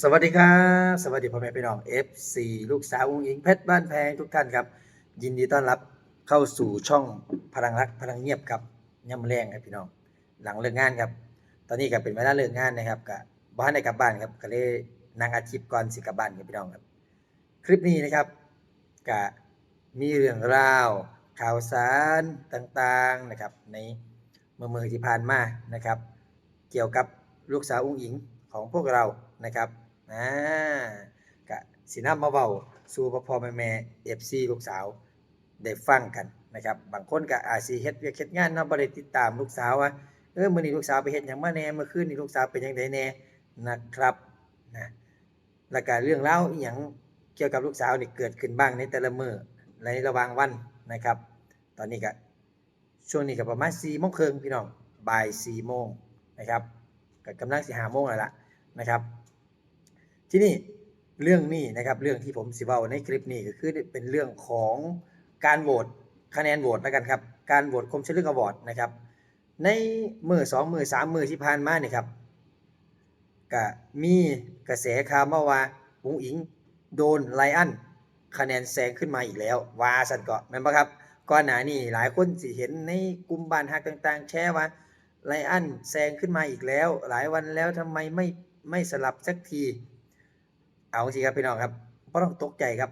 สวัสดีครับ สวัสดีพ่อแม่พี่น้อง FC ลูกสาวอุ้งอิงเพชรบ้านแพงทุกท่านครับ ยินดีต้อนรับเข้าสู่ช่องพลังรักพลังเงียบครับย่ำแรงครับพี่น้อง หลังเลิกงานครับ ตอนนี้ก็เป็นเวลาเลิกงานนะครับก็บ้านในกลับบ้านครับก็เลยนั่งอาชีพก่อนสิกลับบ้านครับพี่น้องครับ คลิปนี้นะครับก็มีเรื่องราว ข่าวสารต่างๆนะครับ ในเมื่อมือที่ผ่านมานะครับ เกี่ยวกับลูกสาวอุ้งอิงของพวกเรา นะครับอ่ากะสินำมาเบาสู่พ่อพ่อแม่แม่เอฟซีลูกสาวได้ฟังกันนะครับบางคนก็อาจสิเฮ็ดเวียกเฮ็ดงานเนาะบ่ได้ติดตามลูกสาวว่าเออมื้อนี้ลูกสาวไปเฮ็ดหยังมาแหน่เมื่อคืนนี้ลูกสาวเป็นจังไดแหน่นะครับนะแล้วก็เรื่องราวอีหยังเกี่ยวกับลูกสาวนี่เกิดขึ้นบ้างในแต่ละมื้อในระหว่างวันนะครับ ตอนนี้ก็ช่วงนี้ก็ประมาณ4:30นพี่น้องบ่าย4โมงนะครับก็กำลังสิหาโมงแล้วล่ะนะครับ ที่นี่เรื่องนี้นะครับ เรื่องที่ผมสิเว้าในคลิปนี้ก็คือเป็นเรื่องของการโหวตคะแนนโหวตแล้วกันครับ การโหวตคมเชลึกอวอร์ดนะครับ ในมือสองมือสามมือที่ผ่านมาเนี่ยครับก็มีกระแสข่าวมาว่าอุงอิงโดนไลอันคะแนนแซงขึ้นมาอีกแล้ววาสันเกาะแม่นปะครับก่อนหน้านี้หลายคนสิเห็นในกลุ่มบ้านฮักต่าง ๆ แชร์ว่าไลอันแซงขึ้นมาอีกแล้ว หลายวันแล้วทำไมไม่ไม่สลับสักที เอาสิครับพี่น้องครับบ่ต้องตกใจครับ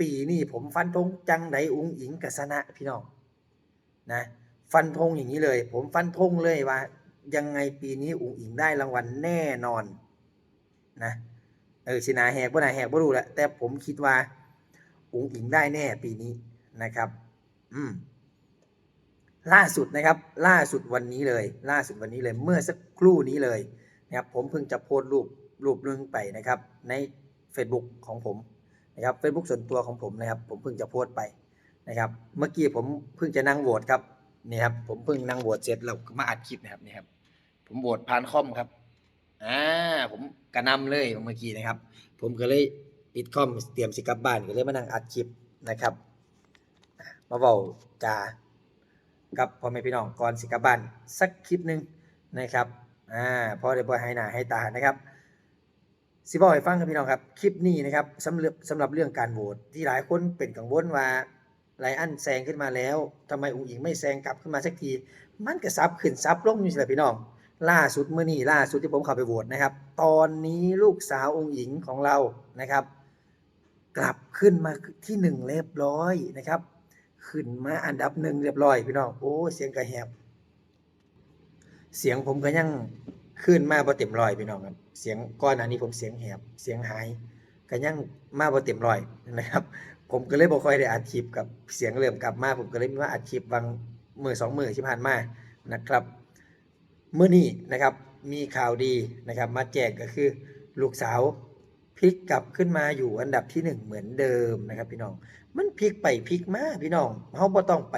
ปีนี้ผมฟันธงจังไดอุ้งอิงกัสนะพี่น้องนะฟันธงอย่างนี้เลย ผมฟันธงเลยว่า ยังไงปีนี้อุ้งอิงได้รางวัลแน่นอนนะเออสินาแหกบ่นาแหกบ่รู้แหละแต่ผมคิดว่าอุ้งอิงได้แน่ปีนี้นะครับ อืมล่าสุดนะครับ ล่าสุดวันนี้เลย ล่าสุดวันนี้เลย เมื่อสักครู่นี้เลยนะครับผมเพิ่งจะโพสต์รูป รูปนึงไปนะครับ ใน Facebook ของผมนะครับ Facebook ส่วนตัวของผมนะครับ ผมเพิ่งจะโพสต์ไปนะครับ เมื่อกี้ผมเพิ่งจะนั่งโหวตครับนี่ครับ ผมเพิ่งนั่งโหวตเสร็จแล้วก็มาอัดคลิปนะครับนี่ครับ ผมโหวตผ่านคอมครับอ่าผมกระนำเลยเมื่อกี้นะครับ ผมก็เลยปิดคอมเตรียมสิกลับบ้านก็เลยมานั่งอัดคลิปนะครับ มาเว้าจากับพ่อแม่พี่น้องก่อนสิกลับบ้านสักคลิปหนึ่งนะครับอ่าพอได้บ่ให้หน้าให้ตานะครับ สิบอกให้ฟังครับพี่น้องครับคลิปนี้นะครับสำหรับสำหรับเรื่องการโหวตที่หลายคนเป็นกังวลว่าไลอันแซงขึ้นมาแล้วทำไมอุ๋งอิงไม่แซงกลับขึ้นมาสักที มันก็ซับขึ้นซับลงอยู่สิละพี่น้อง ล่าสุดเมื่อนี้ล่าสุดที่ผมเข้าไปโหวตนะครับ ตอนนี้ลูกสาวองค์หญิงของเรานะครับ กลับขึ้นมาที่หนึ่งเรียบร้อยนะครับ ขึ้นมาอันดับหนึ่งเรียบร้อยพี่น้องโอ้เสียงกระแหบเสียงผมก็ยังขึ้นมาบ่เต็มร้อยพี่น้องครับ เสียงก่อนหน้านี้ผมเสียงแหบเสียงหายก็ยังมาบ่เต็มร้อยนะครับ ผมก็เลยบ่ค่อยได้อัดคลิปกับเสียงเริ่มกลับมา ผมก็เลยมาอัดคลิปบางมือสองมือที่ผ่านมานะครับเมื้อนี้นะครับมีข่าวดีนะครับ มาแจ้งก็คือลูกสาวพลิกกลับขึ้นมาอยู่อันดับที่หนึ่งเหมือนเดิมนะครับ พี่น้อง มันพลิกไปพลิกมาพี่น้องเฮาบ่ต้องไป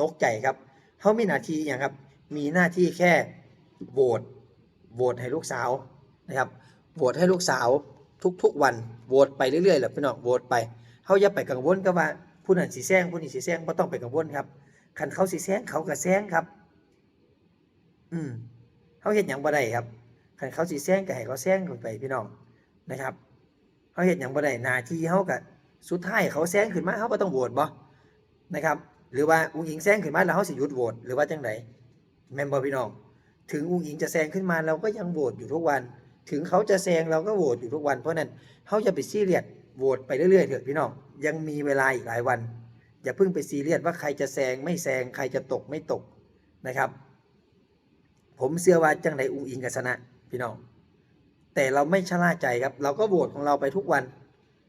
ตกใจครับเฮามีหน้าที่อย่างครับ มีหน้าที่แค่โหวตโหวตให้ลูกสาว นะครับโหวตให้ลูกสาวทุกๆ วันโหวตไปเรื่อยๆแหละพี่น้องโหวตไปเฮาอย่าไปกังวลกับว่าผู้นั้นสิแซงผู้นี้สิแซงบ่ต้องไปกังวลครับคันเขาสิแซงเขาก็แซงครับ อืมเฮาเฮ็ดหยังบ่ได้ครับคันเขาสิแซงก็ให้เขาแซงลงไปพี่น้องนะครับเฮาเฮ็ดหยังบ่ได้หน้าทีเฮาก็สุดท้ายเขาแซงขึ้นมาเขาก็ต้องโหวตบ่นะครับ หรือว่าอุ้งอิงแซงขึ้นมาแล้วเขาสิหยุดโหวตหรือว่าจังไดแม่นบ่พี่น้อง ถึงอุ้งอิงจะแซงขึ้นมาเราก็ยังโหวตอยู่ทุกวัน ถึงเขาจะแซงเราก็โหวตอยู่ทุกวัน เพราะนั้นเขาจะไปซีเรียสโหวตไปเรื่อยๆเถอะพี่น้อง ยังมีเวลาอีกหลายวัน อย่าเพิ่งไปซีเรียสว่าใครจะแซงไม่แซงใครจะตกไม่ตกนะครับ ผมเชื่อว่าจังไดอุงอิงกับชนะพี่น้อง แต่เราไม่ชะล่าใจครับ เราก็โหวตของเราไปทุกวัน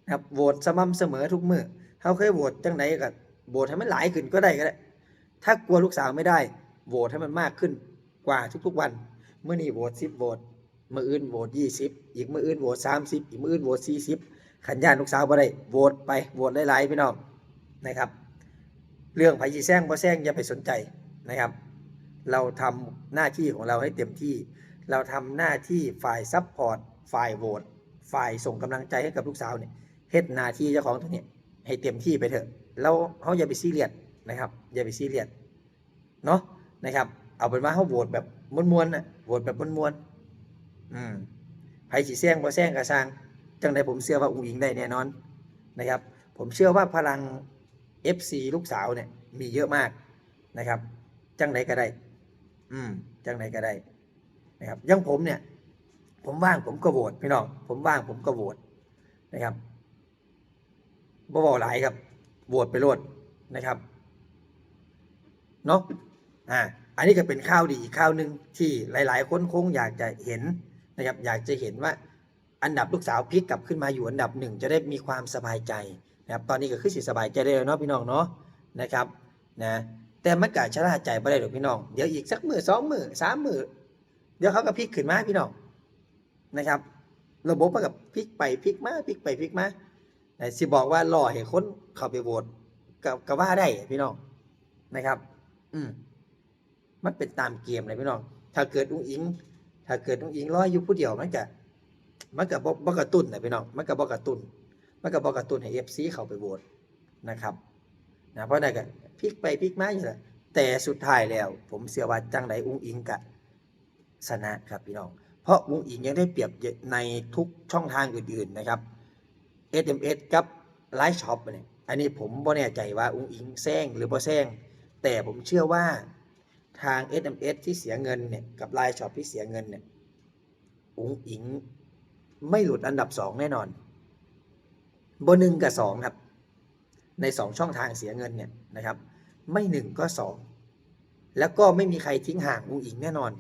นะครับโหวตสม่ำเสมอทุกมือเขาเคยโหวตจังไหนก็โหวตให้มันหลายขึ้นก็ได้ก็ได้ ถ้ากลัวลูกสาวไม่ได้โหวตให้มันมากขึ้นกว่าทุกๆวัน เมื่อนี้โหวตสิบโหวต มื่ออื่นโหวตยี่สิบอีกมื่ออื่นโหวตสามสิบอีกมื่ออื่นโหวตสี่สิบขันยานลูกสาวบ่ได้โหวตไปโหวตหลายๆพี่น้องนะครับ เรื่องไผสิแซงบ่แซงอย่าไปสนใจนะครับ เราทำหน้าที่ของเราให้เต็มที่ เราทำหน้าที่ฝ่ายซัพพอร์ตฝ่ายโหวตฝ่ายส่งกำลังใจให้กับลูกสาวเนี่ยเฮ็ดหน้าที่เจ้าของตัวเนี้ยให้เต็มที่ไปเถอะแล้วเขาอย่าไปซีเรียสนะครับ อย่าไปซีเรียสเนาะนะครับ เอาเป็นว่าเขาโหวตแบบม้วนๆนะโหวตแบบม้วนๆ อืมไผสิแซงบ่แซงก็สร้างจังใดผมเชื่อว่าอุ้งอิงได้แน่นอนนะครับ ผมเชื่อว่าพลัง FC ลูกสาวเนี่ย มีเยอะมากนะครับ จังใดก็ได้ อืม จังใดก็ได้นะครับยังผมเนี่ย ผมว่างผมก็โหวตพี่น้องผมว่างผมก็โหวตนะครับบ่บอกหลายครับโหวตไปโลดนะครับเนาะอ่าอันนี้ก็เป็นข้าวดีอีกข้าวหนึ่งที่หลาย ๆ คนคงอยากจะเห็น นะครับอยากจะเห็นว่าอันดับลูกสาวพลิกกลับขึ้นมาอยู่อันดับหนึ่งจะได้มีความสบายใจนะครับตอนนี้ก็คือสิสบายใจได้แล้วเนาะพี่น้องเนาะนะครับนะแต่มันกะชะล่าใจไม่ได้หรอกพี่น้องเดี๋ยวอีกสักมือสองมือสามมือเดี๋ยวเขาก็พลิกขึ้นมาพี่น้องนะครับ ระบบมันกับพลิกไปพลิกมาพลิกไปพลิกมาแต่สิบอกว่าล่อให้คนเข้าไปโหวตก็ก็ว่าได้พี่น้องนะครับ อืมมันเป็นตามเกมเลยพี่น้อง ถ้าเกิดอุ้งอิง ถ้าเกิดอุ้งอิงร้อยอยู่ผู้เดียวมันจะมันก็บ่บ่กระตุ้นนะพี่น้องมันก็บ่กระตุ้นมันก็บ่กระตุ้นให้ FC เข้าไปโหวตนะครับนะเพราะนั่นก็พลิกไปพลิกมาอยู่แหละแต่สุดท้ายแล้ว ผมเชื่อว่าจังไดอุ้งอิงกะชนะครับพี่น้อง เพราะอุ้งอิงยังได้เปรียบในทุกช่องทางอื่นๆนะครับ SMS กับไลฟ์ช็อปเนี่ยอันนี้ผมบ่แน่ใจว่าอุ้งอิงแซงหรือบ่แซงแต่ผมเชื่อว่า ทาง SMS ที่เสียเงินเนี่ยกับไลฟ์ช็อปที่เสียเงินเนี่ยอุ้งอิงไม่หลุดอันดับสองแน่นอนเบอร์หนึ่งกับสองครับ ในสองช่องทางเสียเงินเนี่ยนะครับ ไม่หนึ่งก็สองแล้วก็ไม่มีใครทิ้งห่างอุงอิงแน่นอน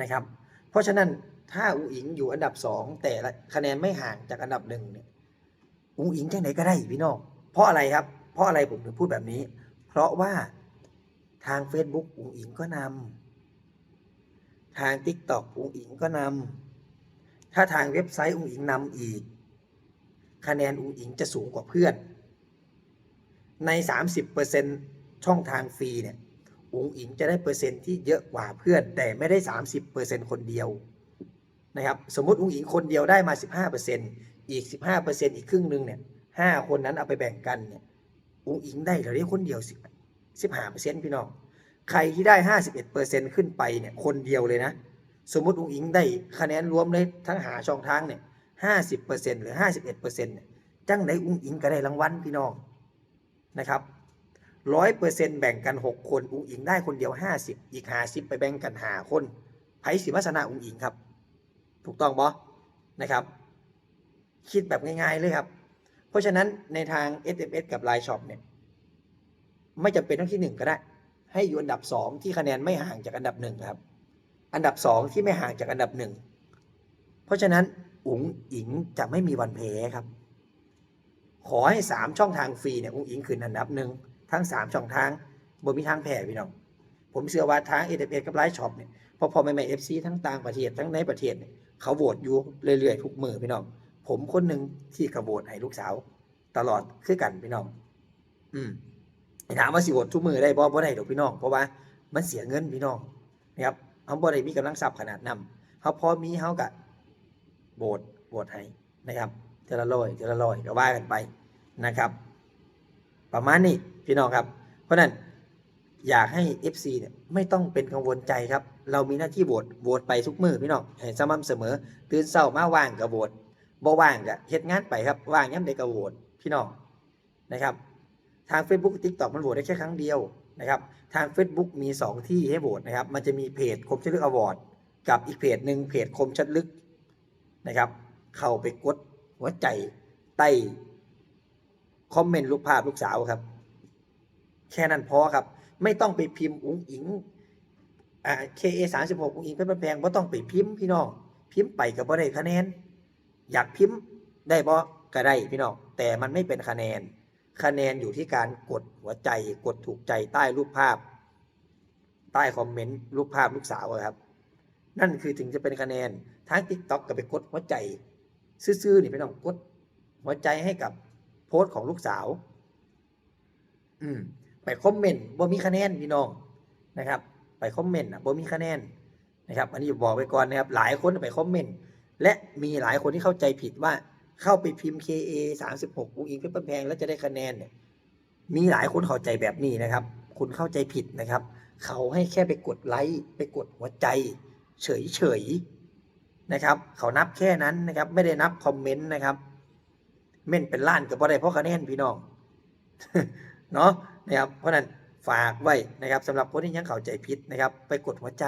นะครับ เพราะฉะนั้นถ้าอุงอิงอยู่อันดับสองแต่คะแนนไม่ห่างจากอันดับหนึ่งเนี่ยอุงอิงจังไหนก็ได้พี่น้องเพราะอะไรครับ เพราะอะไรผมถึงพูดแบบนี้ เพราะว่า ทาง Facebook อุ๋งอิงก็นำทาง TikTok อุ๋งอิงก็นำถ้าทางเว็บไซต์อุ๋งอิงนำอีก คะแนนอุ๋งอิงจะสูงกว่าเพื่อน ใน 30%ช่องทางฟรีเนี่ยอุ๋งอิงจะได้เปอร์เซ็นต์ที่เยอะกว่าเพื่อน แต่ไม่ได้ 30%คนเดียวนะครับสมมติอุ๋งอิงคนเดียวได้มา 15%อีก 15%อีกครึ่งหนึ่งเนี่ยห้าคนนั้นเอาไปแบ่งกันเนี่ยอุ๋งอิงได้เหลือได้คนเดียว 10 15%พี่น้อง ใครที่ได้51%ขึ้นไปเนี่ยคนเดียวเลยนะ สมมติอุ้งอิงได้คะแนนรวมเลยทั้งหาช่องทางเนี่ยห้าสิบเปอร์เซ็นต์หรือห้าสิบเอ็ดเปอร์เซ็นต์เนี่ยจังได้อุ้งอิงก็ได้รางวัลพี่น้องนะครับร้อยเปอร์เซ็นต์แบ่งกันหกคนอุ้งอิงได้คนเดียวห้าสิบอีกห้าสิบไปแบ่งกันหาคนไผ่สิวัฒนาอุ้งอิงครับ ถูกต้องบอนะครับ คิดแบบง่ายๆเลยครับ เพราะฉะนั้นในทาง s m s กับ Line Shop เนี่ย ไม่จำเป็นต้องที่หนึ่งก็ได้ ให้อยู่อันดับสองที่คะแนนไม่ห่างจากอันดับหนึ่งครับ อันดับสองที่ไม่ห่างจากอันดับหนึ่งเพราะฉะนั้นอุ๋งอิงจะไม่มีวันแพ้ครับ ขอให้สามช่องทางฟรีเนี่ยอุ๋งอิงขึ้นอันดับหนึ่งทั้งสามช่องทางบนมีทางแพ้พี่น้อง ผมเชื่อว่าทางเอเอกับไลฟ์ช็อปเนี่ยพอพอไม่ไม่เอฟซีทั้งต่างประเทศทั้งในประเทศเนี่ยเขาโหวตอยู่เรื่อยๆทุกมือพี่น้อง ผมคนหนึ่งที่กระโหวตให้ลูกสาว ตลอดคือกันพี่น้อง อืม ถามว่าสิโหวตทุกมือได้บ่บ่ได้ดอกพี่น้อง เพราะว่ามันเสียเงินพี่น้องนะครับเขาบ่ได้มีกำลังทรัพย์ขนาดนั้นเขาพอมีเขากะโบสโบสให้นะครับเทละร้อยเทละร้อยก็ว่ากันไปนะครับ ประมาณนี้พี่น้องครับ เพราะนั้นอยากให้ FC เนี่ยไม่ต้องเป็นกังวลใจครับ เรามีหน้าที่โหวตโหวตไปทุกมือพี่น้องให้สม่ำเสมอ ตื่นเช้ามาว่างก็โหวตบ่ว่างก็เฮ็ดงานไปครับ ว่างยามใดก็โหวตพี่น้องนะครับ ทาง Facebook TikTok มันโหวตได้แค่ครั้งเดียวนะครับ ทาง Facebook มี 2 ที่ให้โหวตนะครับ มันจะมีเพจคมชัดลึกอวอร์ดกับอีกเพจหนึ่งเพจคมชัดลึกนะครับ เข้าไปกดหัวใจใต้คอมเมนต์รูปภาพลูกสาวครับ แค่นั้นพอครับ ไม่ต้องไปพิมพ์อุ้งอิงอ่า KA สามสิบหกอุ้งอิงเป็นแพงว่าต้องไปพิมพ์พี่น้อง พิมพ์ไปกับบ่ได้คะแนน อยากพิมพ์ได้บ่ก็ได้พี่น้อง แต่มันไม่เป็นคะแนน คะแนนอยู่ที่การกดหัวใจกดถูกใจใต้รูปภาพ ใต้คอมเมนต์รูปภาพลูกสาวครับ นั่นคือถึงจะเป็นคะแนนทาง t ิ k t o k ก็ไปกดหัวใจ ซื่อๆนี่พี่น้องกดหัวใจให้กับโพสต์ของลูกสาว อืมไปคอมเมนต์บ่มีคะแนนพี่น้องนะครับ ไปคอมเมนต์อะบ่มีคะแนนนะครับ อันนี้บอกไปก่อนนะครับ หลายคนไปคอมเมนต์และมีหลายคนที่เข้าใจผิดว่า เข้าไปพิมพ์ KA 36อุ้งอิงเพชรแพงแล้วจะได้คะแนนเนี่ยมีหลายคนเข้าใจแบบนี้นะครับ คุณเข้าใจผิดนะครับ เขาให้แค่ไปกดไลค์ไปกดหัวใจ เฉยๆนะครับ เขานับแค่นั้นนะครับ ไม่ได้นับคอมเมนต์นะครับ เม่นเป็นล้านกับบ่ได้เพราะคะแนนพี่น้องเนาะนะครับเพราะนั้นฝากไว้นะครับสำหรับคนที่ยังเข้าใจผิดนะครับ ไปกดหัวใจ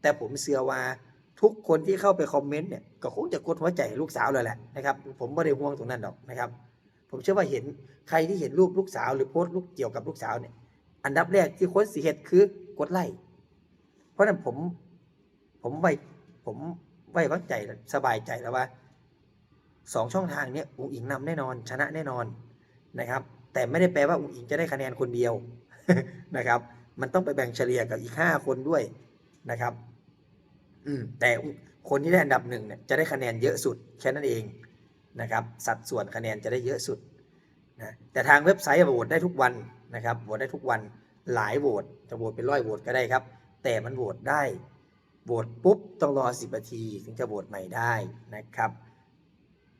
แต่ผมเชื่อว่า ทุกคนที่เข้าไปคอมเมนต์เนี่ยก็คงจะกดหัวใจลูกสาวเลยแหละนะครับผมไม่ได้ห่วงตรงนั้นหรอกนะครับ ผมเชื่อว่าเห็นใครที่เห็นรูปลูกสาว หรือโพสต์ลูกเกี่ยวกับลูกสาวเนี่ยอันดับแรกที่คนสิเหตุคือกดไลค์เพราะฉะนั้นผมผมไว้ผมไว้วางใจสบายใจแล้วว่าสองช่องทางเนี้ยอุ๋งอิงนำแน่นอน ชนะแน่นอนนะครับ แต่ไม่ได้แปลว่าอุ๋งอิงจะได้คะแนนคนเดียวนะครับ มันต้องไปแบ่งเฉลี่ยกับอีกห้าคนด้วยนะครับ อืมแต่คนที่ได้อันดับหนึ่งเนี่ยจะได้คะแนนเยอะสุดแค่นั้นเองนะครับสัดส่วนคะแนนจะได้เยอะสุดนะแต่ทางเว็บไซต์โหวตได้ทุกวันนะครับโหวตได้ทุกวันหลายโหวตจะโหวตเป็นร้อยโหวตก็ได้ครับ แต่มันโหวตได้โหวตปุ๊บต้องรอ 10นาทีถึงจะโหวตใหม่ได้นะครับ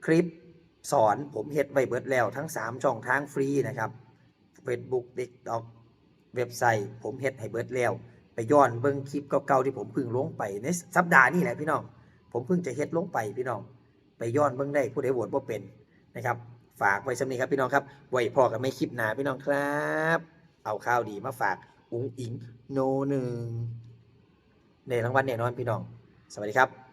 คลิปสอนผมเฮ็ดไว้เบิดแล้วทั้ง 3 ช่องทางฟรีนะครับ Facebook TikTok เว็บไซต์ผมเฮ็ดให้เบิดแล้ว ไปย้อนเบิ้งคลิปเก่าๆที่ผมเพิ่งลงไปในสัปดาห์นี้แหละพี่น้อง ผมเพิ่งจะเฮ็ดลงไปพี่น้อง ไปย้อนเบิ้งได้ผู้ใดโหวตบ่เป็นนะครับ ฝากไว้สำนีครับพี่น้องครับไว้พอกันไม่คลิปหนาพี่น้องครับ เอาข้าวดีมาฝากอุ้งอิงโนหนึ่งในรางวัลแน่นอนพี่น้อง สวัสดีครับ